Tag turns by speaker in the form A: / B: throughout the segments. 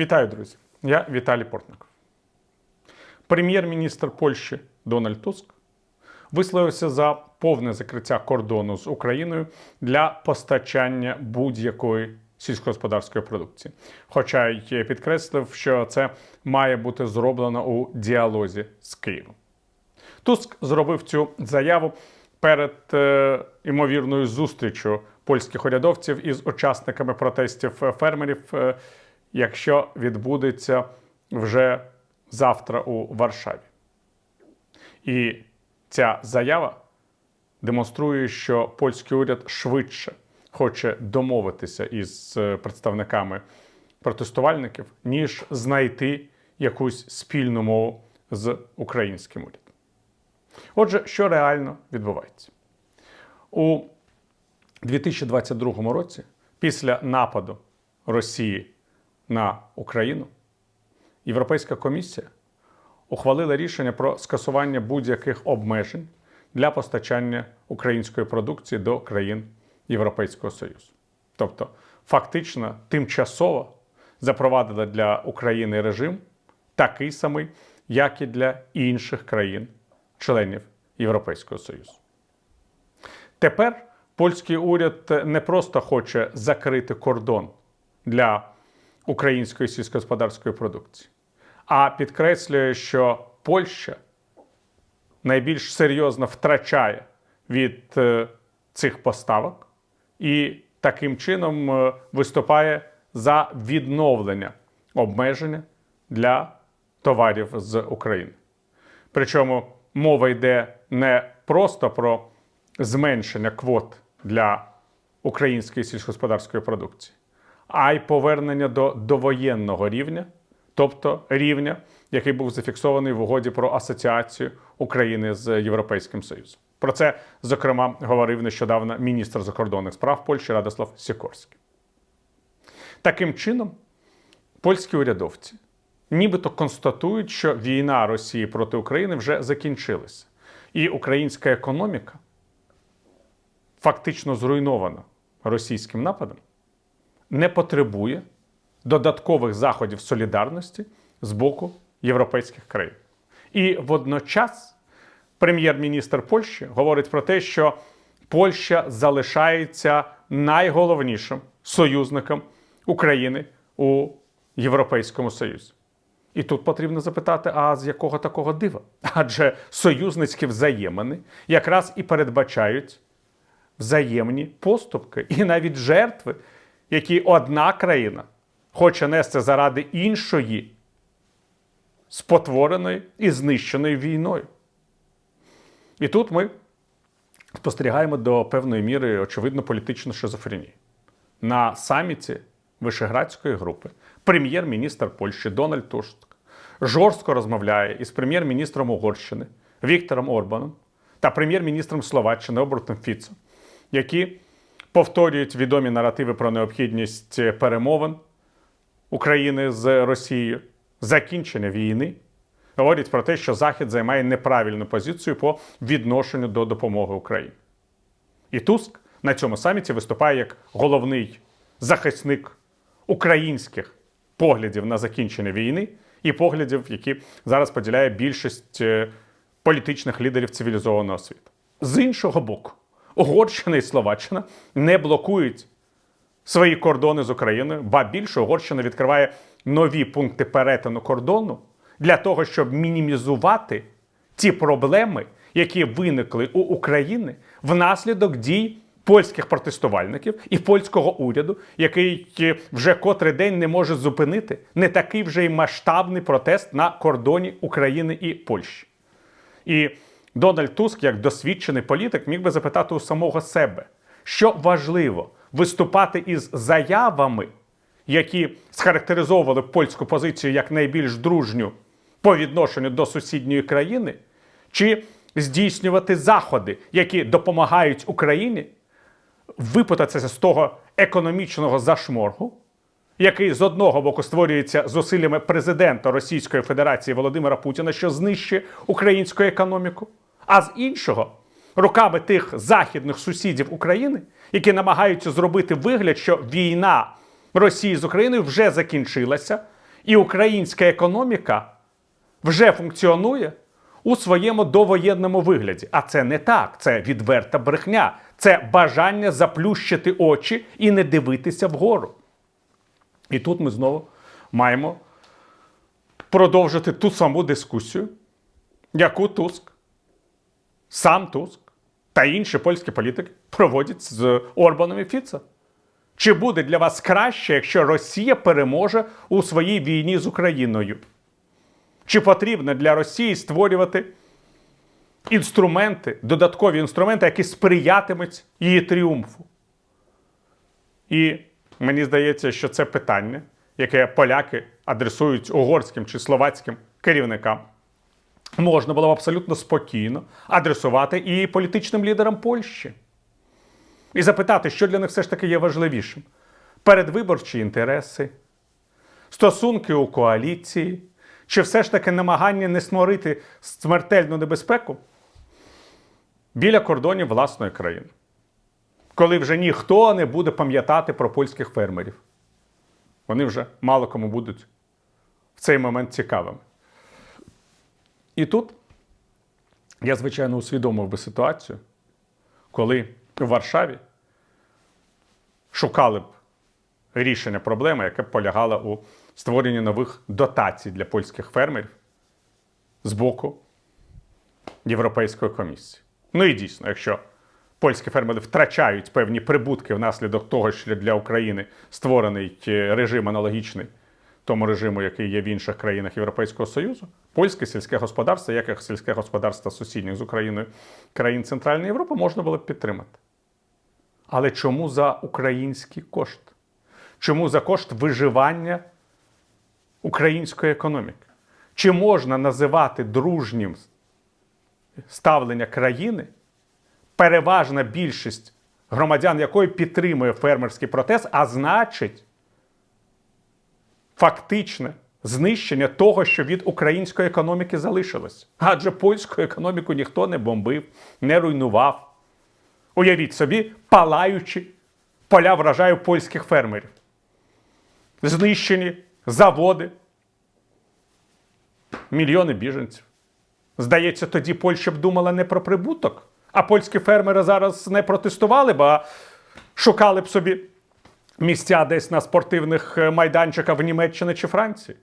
A: Вітаю, друзі! Я Віталій Портников. Прем'єр-міністр Польщі Дональд Туск висловився за повне закриття кордону з Україною для постачання будь-якої сільськогосподарської продукції. Хоча й підкреслив, що це має бути зроблено у діалозі з Києвом. Туск зробив цю заяву перед е, ймовірною зустрічю польських урядовців із учасниками протестів фермерів, е, якщо відбудеться вже завтра у Варшаві. І ця заява демонструє, що польський уряд швидше хоче домовитися із е, представниками протестувальників, ніж знайти якусь спільну мову з українським урядом. Отже, що реально відбувається? У 2022 році, після нападу Росії на Україну, Європейська комісія ухвалила рішення про скасування будь-яких обмежень для постачання української продукції до країн Європейського Союзу. Тобто, фактично, тимчасово запровадила для України режим такий самий, як і для інших країн членів Європейського Союзу. Тепер польський уряд не просто хоче закрити кордон для української сільськогосподарської продукції, а підкреслює, що Польща найбільш серйозно втрачає від е, цих поставок і таким чином е, виступає за відновлення обмеження для товарів з України. Причому мова йде не просто про зменшення квот для української сільськогосподарської продукції, а й повернення до довоєнного рівня, тобто рівня, який був зафіксований в угоді про асоціацію України з Європейським Союзом. Про це, зокрема, говорив нещодавно міністр закордонних справ Польщі Радослав Сікорський. Таким чином, польські урядовці нібито констатують, що війна Росії проти України вже закінчилася, і українська економіка фактично зруйнована російським нападом, не потребує додаткових заходів солідарності з боку європейських країн. І водночас прем'єр-міністр Польщі говорить про те, що Польща залишається найголовнішим союзником України у Європейському Союзі. І тут потрібно запитати: а з якого такого дива? Адже союзницькі взаємини якраз і передбачають взаємні поступки і навіть жертви, які одна країна хоче нести заради іншої, спотвореної і знищеної війною. І тут ми спостерігаємо до певної міри, очевидно, політичну шизофренію. На саміті Вишеградської групи прем'єр-міністр Польщі Дональд Туск жорстко розмовляє із прем'єр-міністром Угорщини Віктором Орбаном та прем'єр-міністром Словаччини Обертом Фіцом, які повторюють відомі наративи про необхідність перемовин України з Росією, закінчення війни. Говорять про те, що Захід займає неправильну позицію по відношенню до допомоги Україні. І Туск на цьому саміті виступає як головний захисник українських поглядів на закінчення війни і поглядів, які зараз поділяє більшість е, політичних лідерів цивілізованого світу. З іншого боку, Угорщина і Словаччина не блокують свої кордони з Україною, ба більше Угорщина відкриває нові пункти перетину кордону для того, щоб мінімізувати ті проблеми, які виникли у України внаслідок дій польських протестувальників і польського уряду, який вже котрий день не може зупинити не такий вже й масштабний протест на кордоні України і Польщі. І Дональд Туск, як досвідчений політик, міг би запитати у самого себе, що важливо виступати із заявами, які схарактеризовували польську позицію як найбільш дружню по відношенню до сусідньої країни, чи здійснювати заходи, які допомагають Україні випутатися з того економічного зашморгу, який з одного боку створюється зусиллями президента Російської Федерації Володимира Путіна, що знищує українську економіку, а з іншого руками тих західних сусідів України, які намагаються зробити вигляд, що війна Росії з Україною вже закінчилася, І українська економіка вже функціонує у своєму довоєнному вигляді. А це не так, це відверта брехня, це бажання заплющити очі і не дивитися вгору. І тут ми знову маємо продовжити ту саму дискусію, яку Туск, сам Туск та інші польські політики проводять з Орбаном і Фіцем. Чи буде для вас краще, якщо Росія переможе у своїй війні з Україною? Чи потрібно для Росії створювати інструменти, додаткові інструменти, які сприятимуть її тріумфу? І мені здається, що це питання, яке поляки адресують угорським чи словацьким керівникам, можна було б абсолютно спокійно адресувати і політичним лідерам Польщі. І запитати, що для них все ж таки є важливішим: передвиборчі інтереси, стосунки у коаліції, чи все ж таки намагання не створити смертельну небезпеку біля кордонів власної країни, коли вже ніхто не буде пам'ятати про польських фермерів. Вони вже мало кому будуть в цей момент цікавими. І тут я, звичайно, усвідомив би ситуацію, коли в Варшаві шукали б рішення проблеми, яке б полягало у створенні нових дотацій для польських фермерів з боку Європейської комісії. Ну і дійсно, якщо польські фермери втрачають певні прибутки внаслідок того, що для України створений е, режим аналогічний тому режиму, який є в інших країнах Європейського Союзу, польське сільське господарство, як і сільське господарство сусідніх з Україною країн Центральної Європи, можна було б підтримати. Але чому за український кошт? Чому за кошт виживання української економіки? Чи можна називати дружнім ставлення країни, переважна більшість громадян якої підтримує фермерський протест, а значить, фактичне знищення того, що від української економіки залишилось. Адже польську економіку ніхто не бомбив, не руйнував. Уявіть собі, палаючи поля врожаю польських фермерів. Знищені заводи, мільйони біженців. Здається, тоді Польща б думала не про прибуток, а польські фермери зараз не протестували б, а шукали б собі місця десь на спортивних е, майданчиках в Німеччині чи Франції.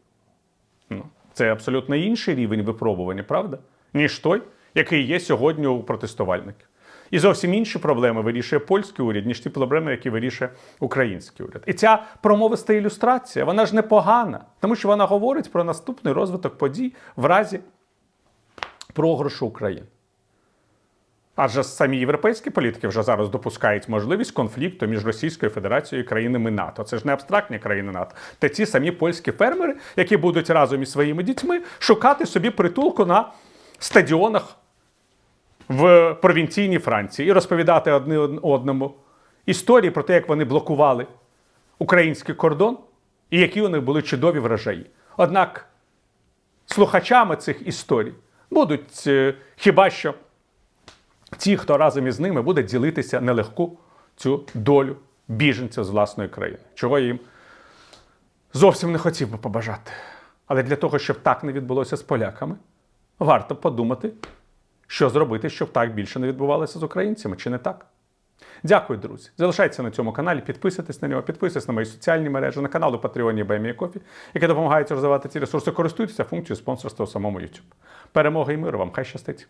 A: Ну, це абсолютно інший рівень випробування, правда? Ніж той, який є сьогодні у протестувальників. І зовсім інші проблеми вирішує польський уряд, ніж ті проблеми, які вирішує український уряд. І ця промовиста ілюстрація, вона ж непогана, тому що вона говорить про наступний розвиток подій в разі програшу України. Адже самі європейські політики вже зараз допускають можливість конфлікту між Російською Федерацією і країнами НАТО. Це ж не абстрактні країни НАТО. Це ті самі польські фермери, які будуть разом із своїми дітьми шукати собі притулку на стадіонах в провінційній Франції і розповідати одне одному історії про те, як вони блокували український кордон і які у них були чудові врожаї. Однак слухачами цих історій будуть е, хіба що ті, хто разом із ними буде ділитися нелегку цю долю біженця з власної країни, чого я їм зовсім не хотів би побажати. Але для того, щоб так не відбулося з поляками, варто подумати, що зробити, щоб так більше не відбувалося з українцями, чи не так. Дякую, друзі. Залишайтеся на цьому каналі, підписуйтесь на нього, підписуйтесь на мої соціальні мережі, на канал у Патреоні BME Coffee, які допомагають розвивати ці ресурси. Користуйтеся функцією спонсорства у самому YouTube. Перемоги і миру вам! Хай щастить!